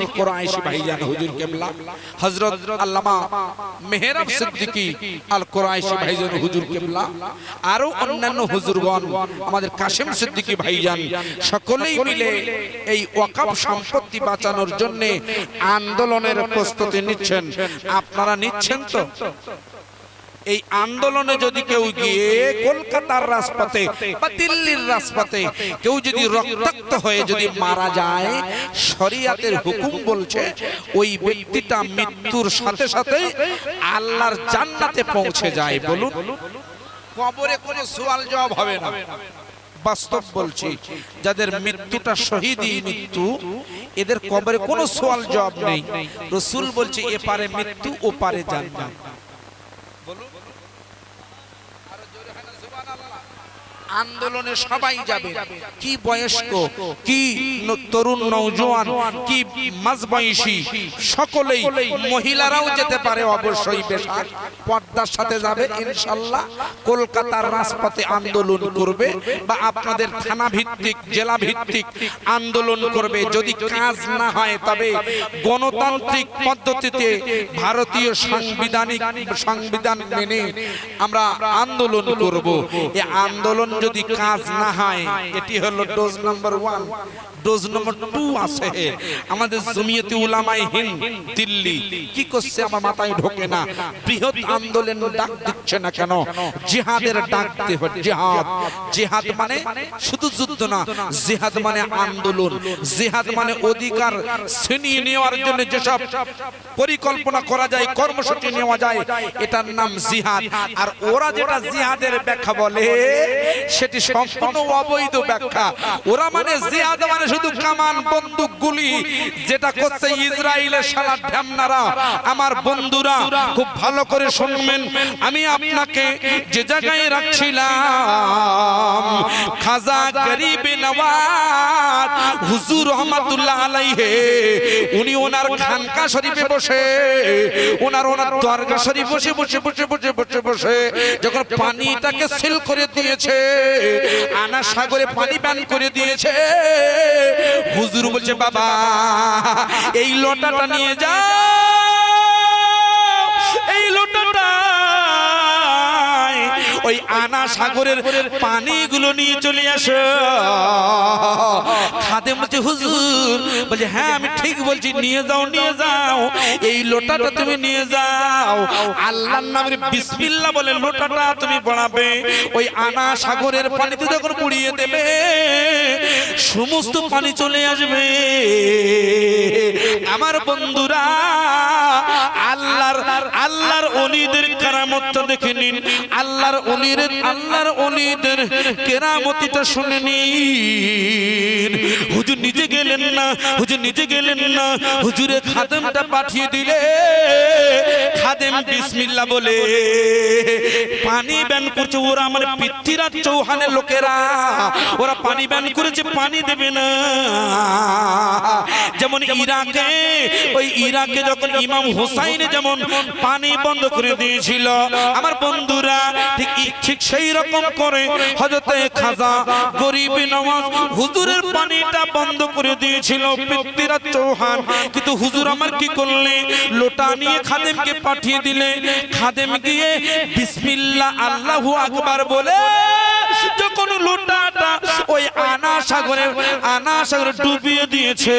আল ভাইজান হুজুর আল্লামা সিদ্দিকী আল ভাইজান অন্যান্য হুজুরগণ, আমাদের কাশেম সিদ্দিকী ভাইজান, সকলেই মিলে এই সম্পত্তি বাঁচানোর জন্য আন্দোলনের প্রস্তুতি নিচ্ছেন। আপনারা নিচ্ছেন তো? এই আন্দোলনে যদি কেউ গিয়ে কলকাতার রাজপথে বা দিল্লির রাজপথে কেউ যদি রক্তাক্ত হয়ে যদি মারা যায় শরিয়াতের হুকুম বলছে ওই ব্যক্তিটা মৃত্যুর সাথে সাথে আল্লাহর জান্নাতে পৌঁছে যায় বলুন। কবরে কোনো সওয়াল জবাব হবে না। বাস্তব বলছি যাদের মৃত্যুটা শহীদই মৃত্যু এদের কবরে কোনো সওয়াল জবাব নেই। রসুল বলছে এপারে মৃত্যু ও পারে জান্নাত। আন্দোলনে সবাই যাবে। কি বয়স্ক, কি তরুণ নৌজওয়ান কি মাঝবয়সী, সকলেই মহিলারাও যেতে পারে অবশ্যই বেশাক পর্দার সাথে যাবে, ইনশাল্লাহ। কলকাতার রাজপথে আন্দোলন করবে বা আপনাদের থানা ভিত্তিক জেলা ভিত্তিক আন্দোলন করবে। যদি কাজ না হয়, তবে গণতান্ত্রিক পদ্ধতিতে ভারতীয় সাংবিধানিক সংবিধান মেনে আমরা আন্দোলন করব। এই আন্দোলন যদি কাজ না হয়, এটি হলো dose number one. Dose number two আছে। আমাদের জমিয়তে উলামায়ে হিন্দ, দিল্লি, কি করছে আমার মাথায় ঢোকে না? বৃহৎ আন্দোলন ডাক দিচ্ছে না কেন? জিহাদের ডাক জিহাদ। জিহাদ মানে শুধু যুদ্ধ না, জিহাদ মানে আন্দোলন। জিহাদ মানে অধিকার ছিনিয়ে নেওয়ার জন্য যেসব পরিকল্পনা করা যায়, কর্মসূচি নেওয়া যায়, এটার নাম জিহাদ। আর ওরা যেটা জিহাদের ব্যাখ্যা বলে সেটি সম্পূর্ণ অবৈধ ব্যাখ্যা। ওরা মানে জিহাদ মানে শুধু কামান বন্দুক গুলি যেটা করছে ইসরায়েলের সারা ঢ্যামনারা। আমার বন্ধুরা খুব ভালো করে শুনবেন। আমি আপনাকে যে জায়গায় রাখছিলাম খাজা গরিব নওয়াজ হুজুর রহমাতুল্লাহ আলাইহে। উনি ওনার খানকা শরীফে বসে। ওনার ওনার দরগা শরীফ বসে বসে বসে বসে বসে বসে যখন পানিটাকে সিল করে দিয়েছে আনা সাগরে পানি পান করে দিয়েছে। হুজুর বলছে, বাবা, এই লোটাটা নিয়ে যা এই লোটাটা ওই আনা সাগরের পানিগুলো নিয়ে চলে আসো। খাদে বলছে, হুজুর, বলছে হ্যাঁ আমি ঠিক বলছি, নিয়ে যাও নিয়ে যাও। এই লোটাটা তুমি নিয়ে যাও। আল্লাহর নামের বিসমিল্লাহ বলে লোটাটা তুমি বাড়াবে ওই আনা সাগরের পানিতে যখন পুড়িয়ে দেবে, সমস্ত পানি চলে আসবে। আমার বন্ধুরা আল্লাহর আল্লাহর অলিদের কারামতটা দেখে নিন। আল্লাহর অলির, আল্লাহর অলিদের কেরামতিটা শুনে নিন। হুজুর নিজে গেলেন না, হুজুর নিজে গেলেন না। হুজুরে খাদেমটা পাঠিয়ে দিলে। খাদেম বিসমিল্লাহ বলে, পানি ব্যান করছে, ওরা আমার পৃথ্বীরাজ চৌহানের লোকেরা, ওরা পানি ব্যান করেছে পানি দেবে না। যেমন ইরাকে, ওই ইরাকে যখন ইমাম হোসাইনে যেমন পানি বন্ধ করে দিয়েছিল, আমার বন্ধুরা, ঠিক ঠিক সেই রকম করে হযরতে খাজা গরিব নওয়াজ হুজুরের পানিটা বন্ধ করে দিয়েছিল পৃথ্বীরাজ চৌহান। কিন্তু হুজুর আমার কি করলে? লোটা নিয়ে খাদেমকে পাঠিয়ে দিলে। খাদেম গিয়ে, বিসমিল্লাহ, আল্লাহু আকবার বলে, যখন লোটাটা ওই আনা সাগরে আনা সাগরে ডুবিয়ে দিয়েছে,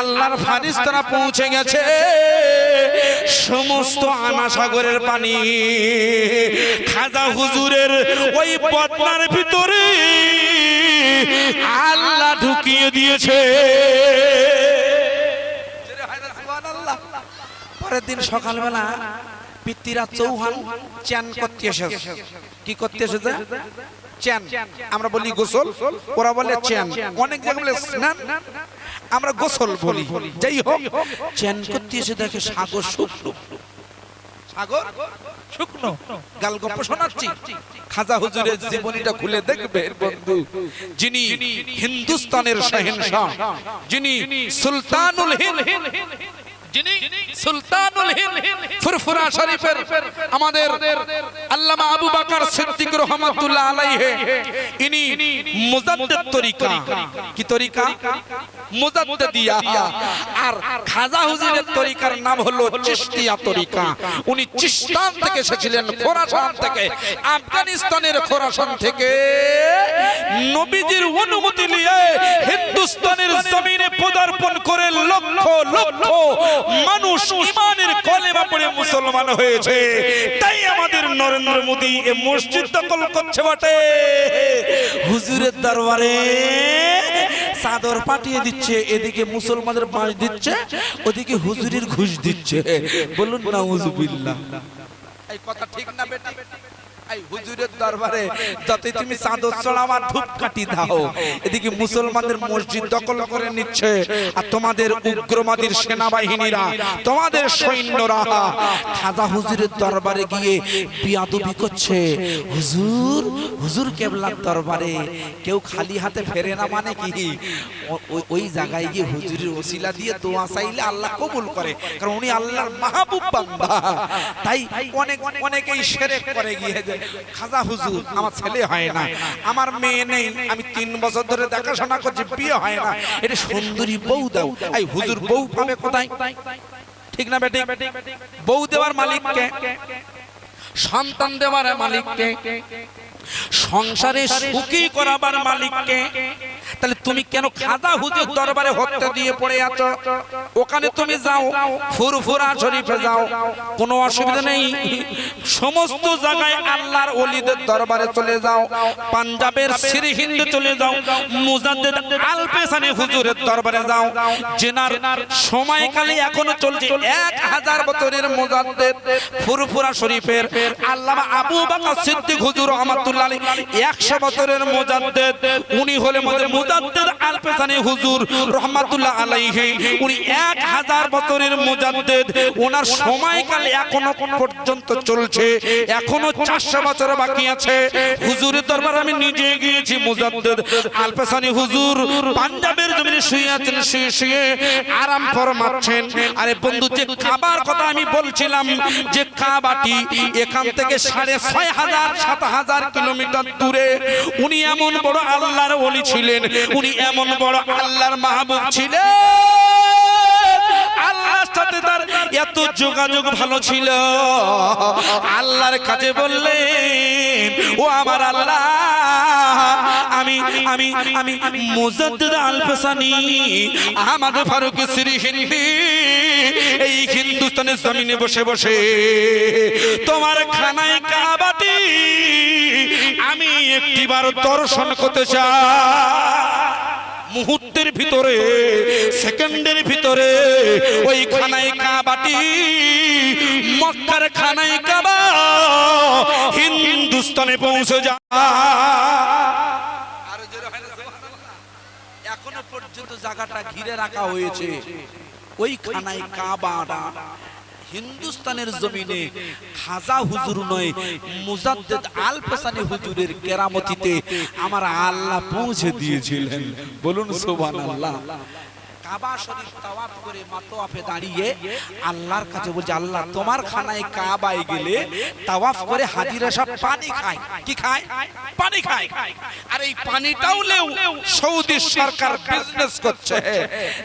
আল্লাহর পৌঁছে গেছে। সমস্ত আনা সাগরের পানি খাজা হুজুরের ওই বদনার ভিতরে আল্লাহ ঢুকিয়ে দিয়েছে। পরের দিন সকালবেলা পিতৃরা চৌহান চ্যান করতে এসেছে। কি করতে এসেছে? আমরা বলি গোসল। ওরা বলে চ্যান। অনেক জায়গায় বলে স্নান। আমরা গোসল বলি। যাই হোক, চ্যান করতে এসে দেখে সাগর শুকনো। সাগর, শুকনো গাল গপ্প শোনাচ্ছি খাজা হুজুরের জীবনীটা খুলে দেখবে, বন্ধু। যিনি হিন্দুস্তানের শাহেনশাহ, যিনি সুলতানুল হিন্দ ফুরফুরা শরীফের আমাদের আল্লামা আবু বকর সিদ্দিক কি তরিকা? আর খাজা হুজুরের তরিকার নাম হলো চিশতিয়া তরিকা। উনি থেকে এসেছিলেন, খোরাসান থেকে। আফগানিস্তানের খোরাসান থেকে। নবীজির অনুমতি নিয়ে হিন্দুস্তানের জমিনে পদার্পণ করে লক্ষ লক্ষ মানুষ ইমানের কলেমা পড়ে মুসলমান হয়েছে। তাই আমাদের নরেন্দ্র মোদী এ মসজিদ দখল করছে বটে। হুজুরের দরবারে চাদর পাঠিয়ে দিচ্ছে। এদিকে মুসলমানদের বাঁশ দিচ্ছে, ওদিকে হুজুরির ঘুষ দিচ্ছে। বলুন না হুজুবিল্লাহ এই কথা ঠিক না, বেটা? দরবারে গিয়ে করছে। হুজুর হুজুর কেবলার দরবারে, কেউ খালি হাতে ফেরে না মানে কি? ওই- জায়গায় গিয়ে হুজুরের ওসিলা দিয়ে দোয়া চাইলে আল্লাহ কবুল করে, কারণ উনি আল্লাহর মাহবুব তাই অনেক, অনেকেই সেরেক করে গিয়ে খাজা হুজুর, আমার ছেলে হয় না। আমার মেয়ে নেই, আমি তিন বছর ধরে দেখাশোনা করছি, বিয়ে হয় না। এটা সুন্দরী বউ দাও। এই হুজুর বউ পাবে কোথায়? ঠিক না বেটি বউ দেওয়ার মালিককে, সন্তান দেওয়ার মালিককে, সংসারে সুখী করাবার মালিককে তুমি কেন খাজা হুজুর দরবারে হত্যা দিয়ে পড়ে আছো? ওখানে তুমি যাও, ফুরফুরা শরীফে যাও। কোনো অসুবিধা নেই। সমস্ত জায়গায় আল্লাহর ওলিদের দরবারে চলে যাও। পাঞ্জাবের শ্রী হিন্দু চলে যাও। মুজাদ্দেদ আলপেসানি হুজুরের দরবারে যাও। জেনার সময়কালে এখনও চলছে এক হাজার বছরের মুজাদ্দেদ ফুরফুরা শরীফের আল্লামা আবু বাকর সিদ্দিক হুজুর রহমাতুল্লাহ 100 বছরের মুজাদ্দেদ, উনি হলেন আমাদের মুজাদ্দেদ আলপেসানি হুজুর রহমাতুল্লাহ আলাইহি, উনি 1000 বছরের মুজাদ্দেদ। ওনার সময়কাল এখনও পর্যন্ত চলছে, এখনও 400 বছর বাকি আছে। হুজুরের দরবারে আমি নিজে গিয়েছি মুজাদ্দেদ। আলপেসানি হুজুর পাঞ্জাবের জমিনে শুয়ে আছেন, শুয়ে শুয়ে আরাম ফরমাচ্ছেন। আরে বন্ধু, যে কাবার কথা আমি বলছিলাম, যে কাবাটি, এখান থেকে সাড়ে ছয় হাজার, সাত হাজার কিলোমিটার দূরে, উনি এমন বড় আল্লাহর ওলি ছিলেন। এমন বড় আল্লাহর মাহবুব ছিলেন। আল্লাহর সাথে তার এত যোগাযোগ ভালো ছিল। আল্লাহর কাছে বললেন, ও আমার আল্লাহ, আমি আমি আমি মুজাদ্দিদ আল ফাসানি আহমদ ফারুক শ্রী হিন্দি, এই হিন্দুস্তানের জমিনে বসে বসে তোমার খানায় কাবাটি আমি একটিবার দর্শন করতে চাই। মুহূর্তের ভিতরে, সেকেন্ডের ভিতরে ওই খানায় কাবাটি মক্কার খানায় কাবা, হিন্দুস্তানে পৌঁছে যা। এখনও পর্যন্ত জায়গাটা ঘিরে রাখা হয়েছে। ওই খানায় কাবাটা হিন্দুস্তানের জমিনে খাজা হুজুর নয়, মুজাদ্দেদ আল পেসানি হুজুরের কেরামতিতে আমার আল্লাহ পৌঁছে দিয়েছিলেন। বলুন সুবহানাল্লাহ। কাবা শরীফ তাওয়াফ করে মাতোয়াফে দাঁড়িয়ে আল্লাহর কাছে বলছে, আল্লাহ, তোমার খানায় কাবায় গেলে তাওয়াফ করে হাজিরা সব পানি খায়। কি খায়? পানি খায়। আর এই পানিটাও লেও সৌদি সরকার বিজনেস করছে।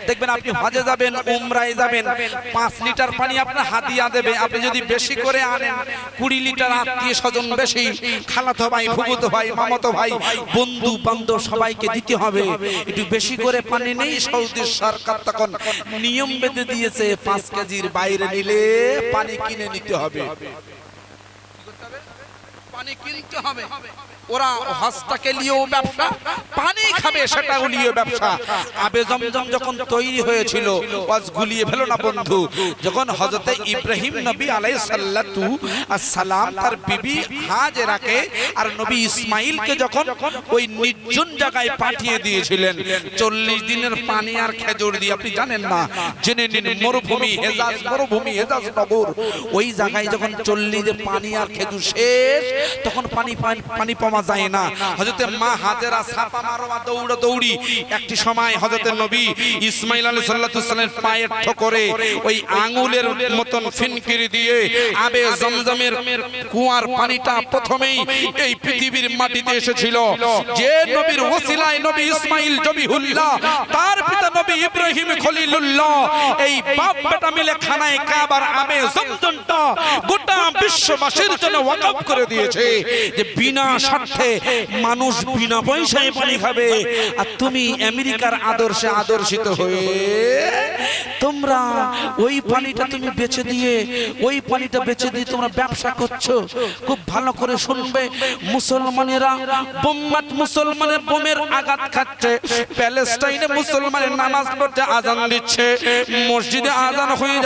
দেখবেন আপনি হজে যাবেন, উমরায় যাবেন, পাঁচ লিটার পানি আপনার হাতিয়া দেবে। আপনি যদি বেশি করে আনেন, কুড়ি লিটার আত্মীয় স্বজন বেশি, খালাতো ভাই ফুগুতো ভাই, মামাতো ভাই বন্ধু বান্ধব সবাইকে দিতে হবে। একটু বেশি করে পানি নেই সৌদি সরকার তখন নিয়ম বেঁধে দিয়েছে, পাঁচ কেজির বাইরে নিলে পানি কিনে নিতে হবে। পানি কিনতে হবে। ওরা হস্তাকে নিয়েও ব্যবসা, পানি খাবে সেটা নিয়ে ব্যবসা। আবে জমজম যখন তৈরি হয়েছিল, ওয়াজ গুলিয়ে ফেলো না বন্ধু। যখন হজরতে ইব্রাহিম নবী আলাইহিস সাল্লাতু আসসালাম তার বিবি হাজেরাকে আর নবী ইসমাইলকে যখন ওই নির্জন জায়গায় পাঠিয়ে দিয়েছিলেন, চল্লিশ দিনের পানি আর খেজুর দিয়ে, আপনি জানেন না, জেনে নিন মরুভূমি হেজাজ মরুভূমি হেজাজ নগর। ওই জায়গায় যখন চল্লিশ পানি আর খেজুর শেষ, তখন পানি পানি- পানি পাওয়া যায় না। হজরতে মা হাজেরা সাপা মারোয়া দৌড়া দৌড়ি। একটি সময় হজরতে নবী ইসমাইল আলী সাল্লামের পায়ের ঠোকরে ওই আঙুলের মতন ফিনকিরি দিয়ে আবে জমজমের কুয়ার পানিটা প্রথমেই এই পৃথিবীর মাটিতে এসেছিল। যে নবীর ওসিলায় নবী ইসমাইল জবিহুল্লাহ, তার পিতা নবী ইব্রাহিম খলিলুল্লাহ, এই বাপ বেটা মিলে খানায় কাবার আবে জমজমটা গোটা বিশ্ববাসীর জন্য ওয়াকফ করে দিয়েছে যে বিনা স্বার্থে মানুষ বিনা পয়সায় পানি খাবে। আর তুমি আমেরিকার আদর্শে আদর্শিত হয়ে তোমরা ওই পানিটা তুমি বেচে দিয়ে ওই পানিটা বেচে দিয়ে তোমরা ব্যবসা করছ। খুব ভালো করে শুনবে মুসলমানেরা বোম্বাট মুসলমানের বোমের আঘাত খাচ্ছে প্যালেস্টাইনে মুসলমানের নামাজ পড়তে আজান দিচ্ছে মসজিদে আজান হয়ে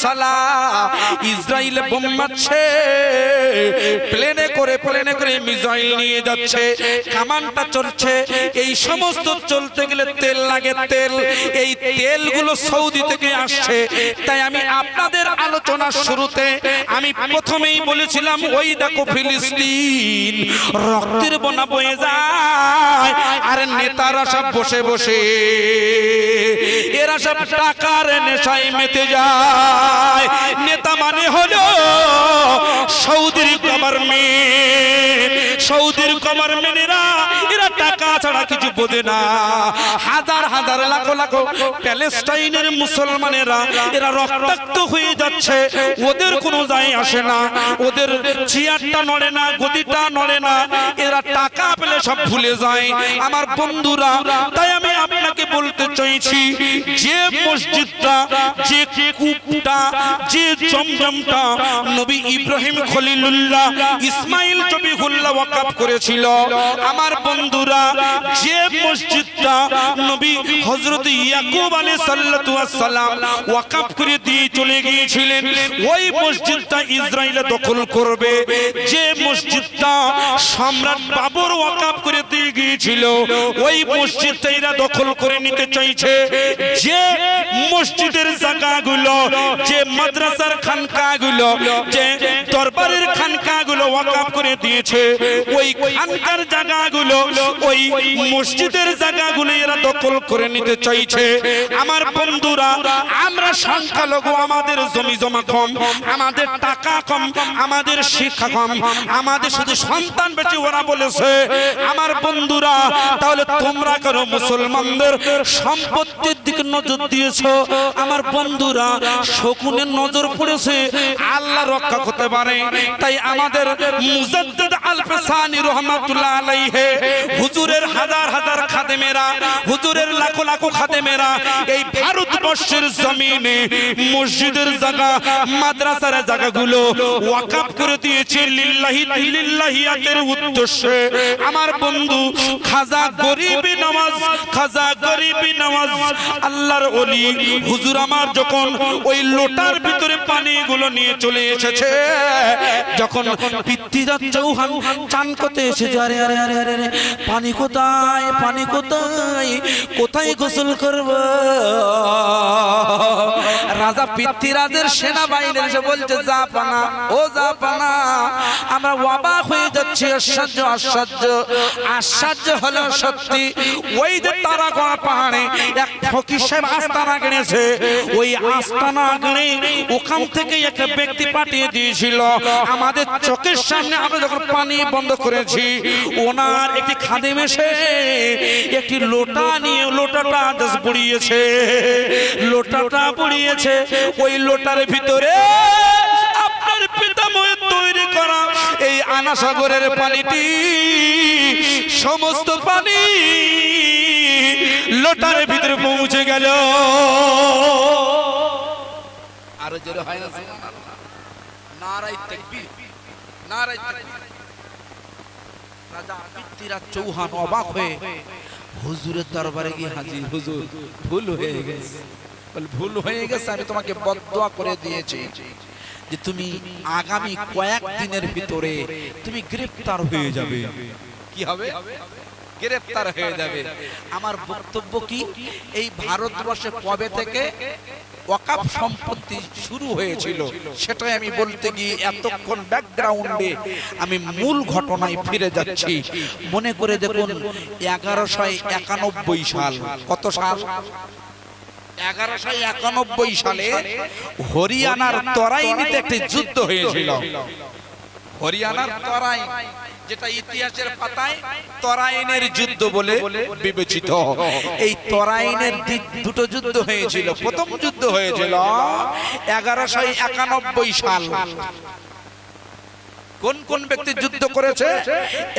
সালাহ ইসরায়েলে বোম মারছে প্লেনে করে প্লেনে করে মিসাইল নিয়ে যাচ্ছে কামানটা চলছে এই সমস্ত চলতে গেলে তেল লাগে তেল। এই তেলগুলো সৌদি থেকে আসছে। তাই আমি আপনাদের আলোচনার শুরুতে আমি প্রথমেই বলেছিলাম, ওই দেখো ফিলিস্তিন, রক্তের বনা বয়ে যায়। আর নেতারা সব বসে বসে, এরা সব টাকার নেশায় মেতে যায়। নেতা মানে হলো সৌদির গভর্নমেন্ট। সৌদির গভর্নমেন্টেরা, এরা টাকা ছাড়া কিছু বোঝে না। হাজার হাজার, লাখো লাখ প্যালেস্টাইনের মুসলমানেরা, এরা রক্তাক্ত হয়ে যাচ্ছে। ওদের কোনো যায় আসে না। ওদের চেয়ারটা নড়ে না, গদিটা নড়ে না। এরা টাকা পেলে সব ভুলে যায়। আমার বন্ধুরা, তাই আমি আপনাকে বলতে চাইছি, যে মসজিদটা, যে কূপটা, যে জমজমটা নবী ইব্রাহিম খলিলুল্লাহ ইসমাইল জবিহুল্লাহ ওয়াকাফ করেছিল। আমার বন্ধুরা, যে মসজিদটা নবী হযরত ইয়াকুব আলাইহিস সাল্লাতু ওয়াস সালাম ওয়াকাফ করে দিয়ে চলে গিয়েছিলেন, ওই মসজিদটা ইসরায়েলে দখল করবে। যে মসজিদটা সম্রাট বাবর ওয়াকাফ করে দিয়ে গিয়েছিল, ওই মসজিদটা এরা দখল করে নিতে চাইছে। যে মসজিদের জায়গাগুলো, যে মাদ্রাসার খানকাগুলো, যে দরবারের খানকাগুলো ওয়াকাফ করে দিয়েছে, ওই খানকার জায়গাগুলো, ওই মসজিদের জায়গাগুলো এরা দখল করে নিতে চাইছে। আমার বন্ধুরা, আমরা সংখ্যালঘু, আমাদের জমি জমা কম, আমাদের টাকা কম, আমাদের শিক্ষা কম, আমাদের শুধু সন্তান বেঁচে ওরা বলেছে। আমার বন্ধুরা, তাহলে তোমরা করো মুসলমানদের সম্পত্তির দিকে নজর দিয়েছ? আমার বন্ধুরা শকুনের নজর পড়েছে, আল্লাহ রক্ষা করতে পারে। তাই আমাদের হুজুরের হাজার হাজার খাদেমেরা, হুজুরের লাখো লাখো খাদেমেরা, এই ভারতবর্ষের জমিনে মসজিদের জায়গা মাদ্রাসার জায়গাগুলো ওয়াকাফ করে দিয়েছে লিল্লাহি লিল্লাহিয়াতের উদ্দেশ্যে। আমার বন্ধু খাজা গরিবি নামাজ খাজা গরিবি নামাজ আল্লাহর ওলি হুজুর আমার যখন ওই লোটার ভিতরে পানিগুলো নিয়ে চলে এসেছে যখন পিতৃদা চৌহান চান করতে এসেছে আরে আরে আরে আরে আরে, পানি কোথায় পানি কোথায় কোথায় গোসল করব? রাজা পৃথ্বীরাজের সেনাবাহিনী এসে বলছে যা পানা ও যা পানা আমরা অবাক হয়ে যাচ্ছি, আশ্চর্য আশ্চর্য আশ্চর্য হলো সত্যি, ওই যে তারা তারাগড় পাহাড়ে এক ফকির সাহেব আস্তানা গেড়েছে ওই আস্তানা গেড়ে ওখান থেকে একটা ব্যক্তি পাঠিয়ে দিয়েছিল। আমাদের চোখের সামনে আমরা যখন পানি বন্ধ করেছি, ওনার একটি খাদেম এসে একটি লোটা নিয়ে, লোটাটা জাস্ট বুড়িয়েছে লোটাটা পড়িয়েছে। ওই লোটার ভিতরে আপনার পিতামহের তৈরি করা। এই আনাসাগরের পানিটি সমস্ত পানি লোটার ভিতরে পৌঁছে গেল। আরও জোরে হয় না নারাই তাকবীর নারাই তাকবীর। রাজা পৃথ্বীরাজ চৌহান অবাক হয়ে হুজুরের দরবারে গিয়ে হাজির। হুজুর ভুল হয়ে গেছে। বলে, ভুল হয়ে গেছে আমি তোমাকে বদদোয়া করে দিয়েছি যে তুমি আগামী কয়েক দিনের ভিতরে তুমি গ্রেফতার হয়ে যাবে। কি হবে? গ্রেফতার হয়ে যাবে। আমার বক্তব্য কি? এই ভারতবর্ষে কবে থেকে ওয়াকাফ সম্পত্তি শুরু হয়েছিল। সেটাই আমি বলতে গিয়ে এতক্ষণ ব্যাকগ্রাউন্ডে আমি মূল ঘটনায় ফিরে যাচ্ছি। মনে করে দেখুন এগারোশো একানব্বই সাল, কত সাল? এগারোশো একানব্বই সালে হরিয়ানার তরাইনিতে একটি যুদ্ধ হয়েছিল। হরিয়ানার তরাই যেটা ইতিহাসের পাতায় তরাইনের যুদ্ধ বলে বিবেচিত। এই তরাইনের দুটো যুদ্ধ হয়েছিল। প্রথম যুদ্ধ হয়েছিল এগারোশো একানব্বই সাল। কোন কোন ব্যক্তি যুদ্ধ করেছে?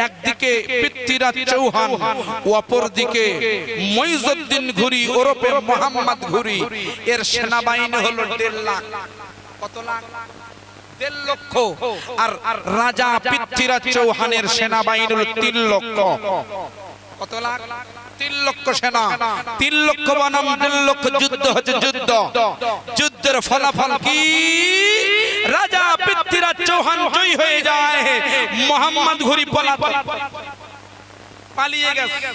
একদিকে পৃথ্বীরাজ চৌহান অপর দিকে মইজুদ্দিন ঘুরি, ওরফে মোহাম্মদ ঘুরি। এর সেনাবাহিনী হলো দেড় লাখ। কত লাখ? দেড় লক্ষ। আর রাজা পৃথ্বীরাজ চৌহানের সেনাবাহিনী হলো তিন লক্ষ। কত লাখ? তিন লক্ষ সেনা। তিন লক্ষ বনাম দেড় লক্ষ যুদ্ধ হচ্ছে যুদ্ধ। যুদ্ধের ফলাফল কি? রাজা পৃথ্বীরাজ চৌহান জয়ী হয়ে যায়। মোহাম্মদ ঘুরি পলাতক। পালিয়ে গেছে।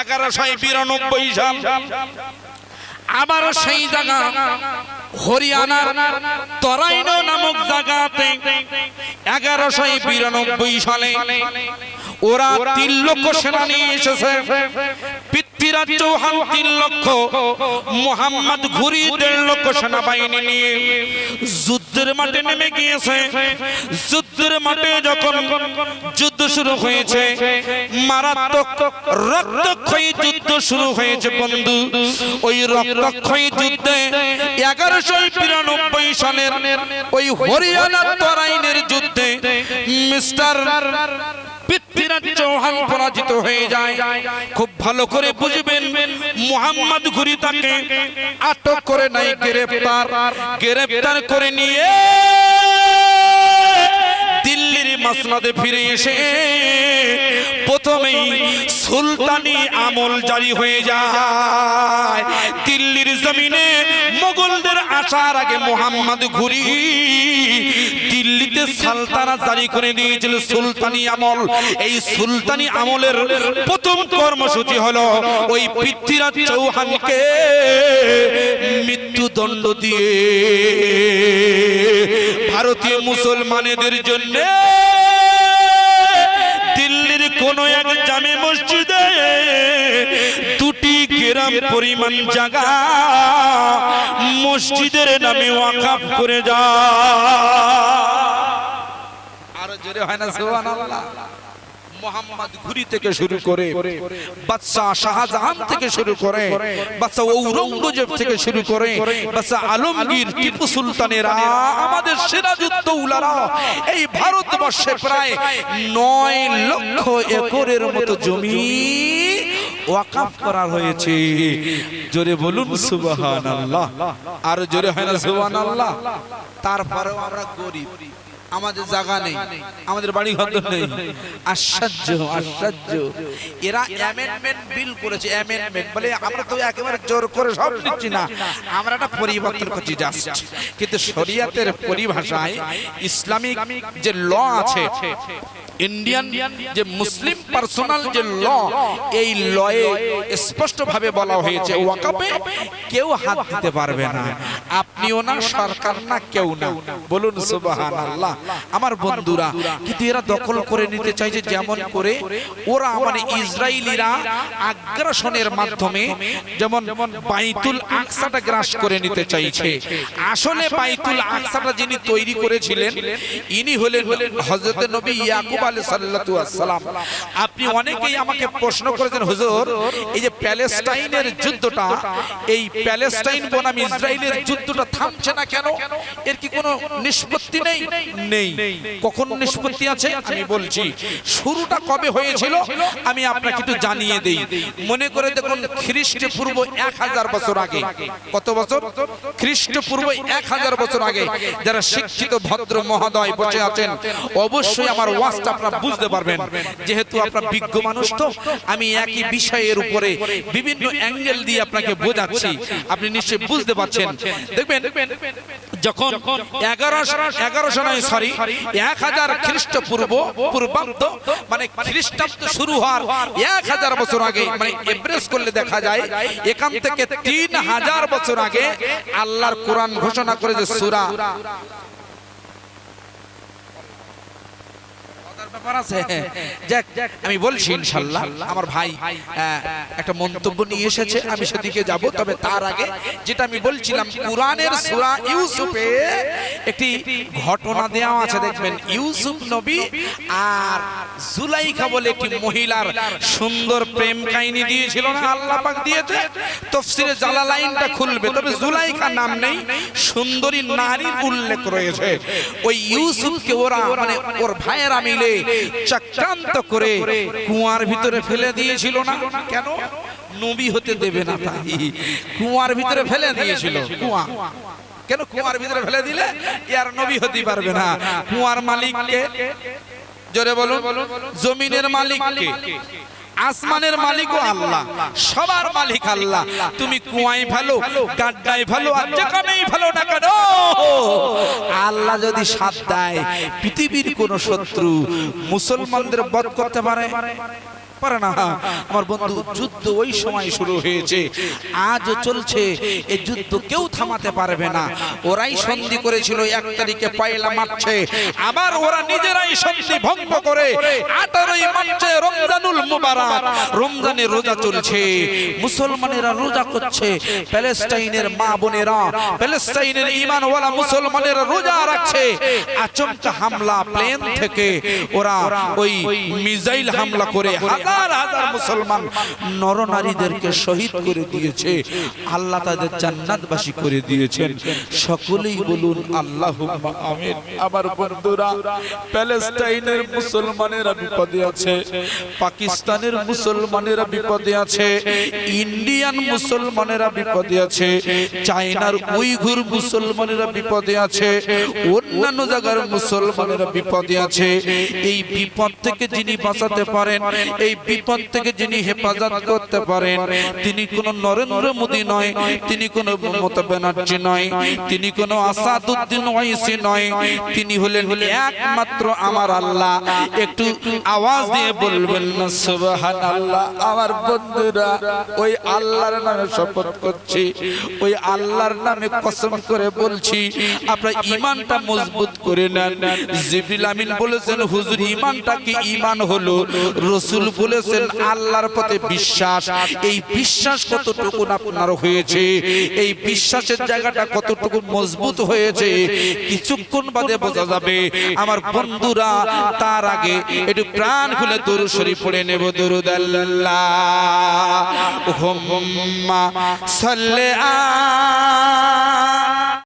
এগারোশো বিরানব্বই সাল। আবার সেই জায়গা হরিয়ানার তরাইন নামক জায়গাতে এগারোশো বিরানব্বই সালে ওরা তিন লক্ষ সেনা নিয়ে এসেছে। পৃথ্বীরাজ চৌহান তিন লক্ষ মোহাম্মদ ঘুরি দেড় লক্ষ সেনাবাহিনী নিয়ে যুদ্ধের মাঠে নেমে গিয়েছে। যুদ্ধের মাঠে যখন যুদ্ধ শুরু হয়েছে মারাত্মক রক্তক্ষয়ী যুদ্ধ শুরু হয়েছে বন্ধু। ওই রক্তক্ষয়ী যুদ্ধে এগারোশো বিরানব্বই সালের ওই হরিয়ানা তরাইনের যুদ্ধে মিস্টার পৃথ্বীরাজ পরাজিত হয়ে যায়। খুব ভালো করে বুঝবেন, মোহাম্মদ ঘুরি তাকে আটক করে নাই গ্রেফতার গ্রেফতার করে নিয়ে দিল্লির মাসনাদে ফিরে এসে প্রথমেই সুলতানি আমল জারি হয়ে যায়। দিল্লির জমিনে মোগলদের আসার আগে মোহাম্মদ ঘুরি দিল্লিতে সালতানা জারি করে দিয়েছিল সুলতানি আমল। এই সুলতানি আমলের প্রথম কর্মসূচি হলো ওই পৃথ্বীরাজ চৌহানকে মৃত্যুদণ্ড দিয়ে ভারতীয় মুসলমানেদের জন্য দিল্লির কোন এক জামে মসজিদে দুটি পরিমাণ জায়গা মসজিদের নামে ওয়াকাফ করে যা। আরও জোরে হয় না, সুবহানাল্লাহ। ঔরঙ্গজেব থেকে শুরু করে আলমগীর, টিপু এই ভারতবর্ষে প্রায় নয় লক্ষ একরের মতো জমি ওয়াকাফ করা হয়েছে। জোরে বলুন সুবহানাল্লাহ। আর জোরে হয় না সুবহানাল্লাহ। তারপরেও আমরা গরিব। আমাদের জায়গা নেই। আমাদের বাড়ি ঘর নেই। আশ্চর্য আশ্চর্য। এরা অ্যামেন্ডমেন্ট বিল করেছে অ্যামেন্ডমেন্ট বলে আমরা তো একেবারে জোর করে সব দিচ্ছি না। আমরা একটা পরিবর্তন করছি জাস্ট কিন্তু শরিয়াতের পরিভাষায় ইসলামিক যে ল আছে ইন্ডিয়ান যে মুসলিম পার্সোনাল যে ল এই লয়ে স্পষ্ট ভাবে বলা হয়েছে ওয়াকাপে কেউ হাত দিতে পারবে না। আপনিও না সরকার না কেউ না। বলুন সুবহানাল্লাহ। আমার বন্ধুরা কিন্তু এরা দখল করে নিতে চাইছে যেমন করে ওরা মানে ইসরায়েলিরা আগ্রাসনের মাধ্যমে যেমন বাইতুল আকসাটা গ্রাস করে নিতে চাইছে। আসলে বাইতুল আকসাটা যিনি তৈরি করেছিলেন ইনি হলেন হযরত নবী ইয়াকুব আপনি অনেকেই আমাকে প্রশ্ন করেছেন হুজুর এই যে প্যালেস্টাইনের যুদ্ধটা এই প্যালেস্টাইন বনাম ইসরায়েলের যুদ্ধটা থামছে না কেন? এর কি কোনো নিষ্পত্তি নেই? নেই? কখন নিষ্পত্তি আছে? আমি বলছি শুরুটা কবে হয়েছিল? আমি আপনাকে একটু জানিয়ে দেই। মনে করে দেখুন খ্রিস্টপূর্ব এক হাজার বছর আগে। কত বছর? খ্রিস্টপূর্ব এক হাজার বছর আগে। যারা শিক্ষিত ভদ্র মহোদয় বসে আছেন অবশ্যই আমার ওয়াজটা আপনারা বুঝতে পারবেন। যেহেতু আপনার বিজ্ঞ মানুষ তো আমি একই বিষয়ের উপরে বিভিন্ন অ্যাঙ্গেল দিয়ে আপনাকে বোঝাচ্ছি। আপনি নিশ্চয়ই বুঝতে পারছেন। দেখবেন যখন এগারোশো এগারোশো নয় সরি এক হাজার খ্রিস্টপূর্ব পূর্বাব্দ মানে খ্রিস্টাব্দ শুরু হওয়ার এক হাজার বছর আগে মানে এভারেজ করলে দেখা যায় এখান থেকে তিন হাজার বছর আগে আল্লাহর কোরআন ঘোষণা করে যে সুরা। আমি বলছি ইনশাল্লাহ। আমার ভাই একটা মন্তব্য নিয়ে এসেছে, আমি সেদিকে যাব, তবে তার আগে যেটা আমি বলছিলাম, কোরআনের সূরা ইউসুফে একটি ঘটনা দেওয়া আছে, দেখবেন, ইউসুফ নবী আর জুলাইখা বলে একটি মহিলার সুন্দর প্রেম কাহিনী দিয়েছিল না, আল্লাহ পাক দিয়েছে? তফসিরে জালালাইনটা খুলবে, তবে জুলাইখা নাম নেই, সুন্দরী নারীর উল্লেখ রয়েছে। ওই ইউসুফকে ওরা মানে ওর ভাইয়েরা মিলে চক্রান্ত করে কুয়ার ভিতরে ফেলে দিয়েছিল না? কেন? নবী হতে দেবে না তাই। কুয়ার ভিতরে ফেলে দিয়েছিল। কুয়া। কেন কুয়ার ভিতরে ফেলে দিলে? ইয়ার নবী হতে পারবে না। কুয়ার মালিককে, জোরে বলুন, জমিনের মালিককে আসমানের মালিকও আল্লাহ। সবার মালিক আল্লাহ। তুমি কুয়াই ভালো গাড্ডায় ভালো আর যেখানেই ভালো না কেন? আল্লাহ যদি সাথ দেয় পৃথিবীর কোন শত্রু মুসলমানদের বধ করতে পারে? পারে না। আমার বন্ধু, যুদ্ধ ওই সময় শুরু হয়েছে। আজও চলছে। এই যুদ্ধ কেউ থামাতে পারবে না। ওরাই সন্ধি করেছিল, এক তারিখে পয়লা মারছে। আবার ওরা নিজেরাই সন্ধি ভঙ্গ করে আঠারোই মার্চে রমজানুল মুবারক। রমজানের রোজা চলছে। মুসলমানেরা রোজা করছে। প্যালেস্টাইনের মা বোনেরা, প্যালেস্টাইনের ইমানওয়ালা মুসলমানেরা রোজা রাখছে। আচমকা হামলা প্লেন থেকে ওরা ওই মিজাইল হামলা করে হাজার হাজার হাজার মুসলমান নরনারীদেরকে শহীদ করে দিয়েছে। আল্লাহ তাদের জান্নাতবাসী করে দিয়েছেন। সকলেই বলুন আল্লাহ আমিন। আমার বন্ধুরা প্যালেস্টাইনের মুসলমানেরা বিপদে আছে, পাকিস্তানের মুসলমানেরা বিপদে আছে, ইন্ডিয়ান মুসলমানেরা বিপদে আছে, চায়নার উইঘুর মুসলমানেরা বিপদে আছে, অন্যান্য জায়গার মুসলমানেরা বিপদে আছে। এই বিপদ থেকে যিনি বাঁচাতে পারেন, এই বিপদ থেকে যিনি হেফাজত করতে পারেন, তিনি কোন নরেন্দ্র মোদী নয়, তিনি কোন মমতা ব্যানার্জি নয়, তিনি কোন আসাদুদ্দিন ওয়াইসি নয়, তিনি হলেন একমাত্র আমার আল্লাহ। একটু আওয়াজ দিয়ে বলবেন না, সুবহানাল্লাহ। আমার বন্ধুরা, ওই আল্লাহর নামে শপথ করছি, ওই আল্লাহর নামে কসম করে বলছি, আপনার ইমানটা মজবুত করে নেন। জিবরিল আমিন বলেছেন, হুজুর ইমানটা কি ইমান হলো? রসুল বলেছেন, আল্লাহর পথে বিশ্বাস, এই বিশ্বাস কতটুকু আপনার হয়েছে? এই বিশ্বাসের জায়গাটা কতটুকু মজবুত হয়েছে? কিছুক্ষণ বাদে বোঝা যাবে, আমার বন্ধুরা তার আগে একটু প্রাণ খুলে দরু শরীফ পড়ে নেব, দরুদ আল্লাহ। হুম্মা সাল্লি আ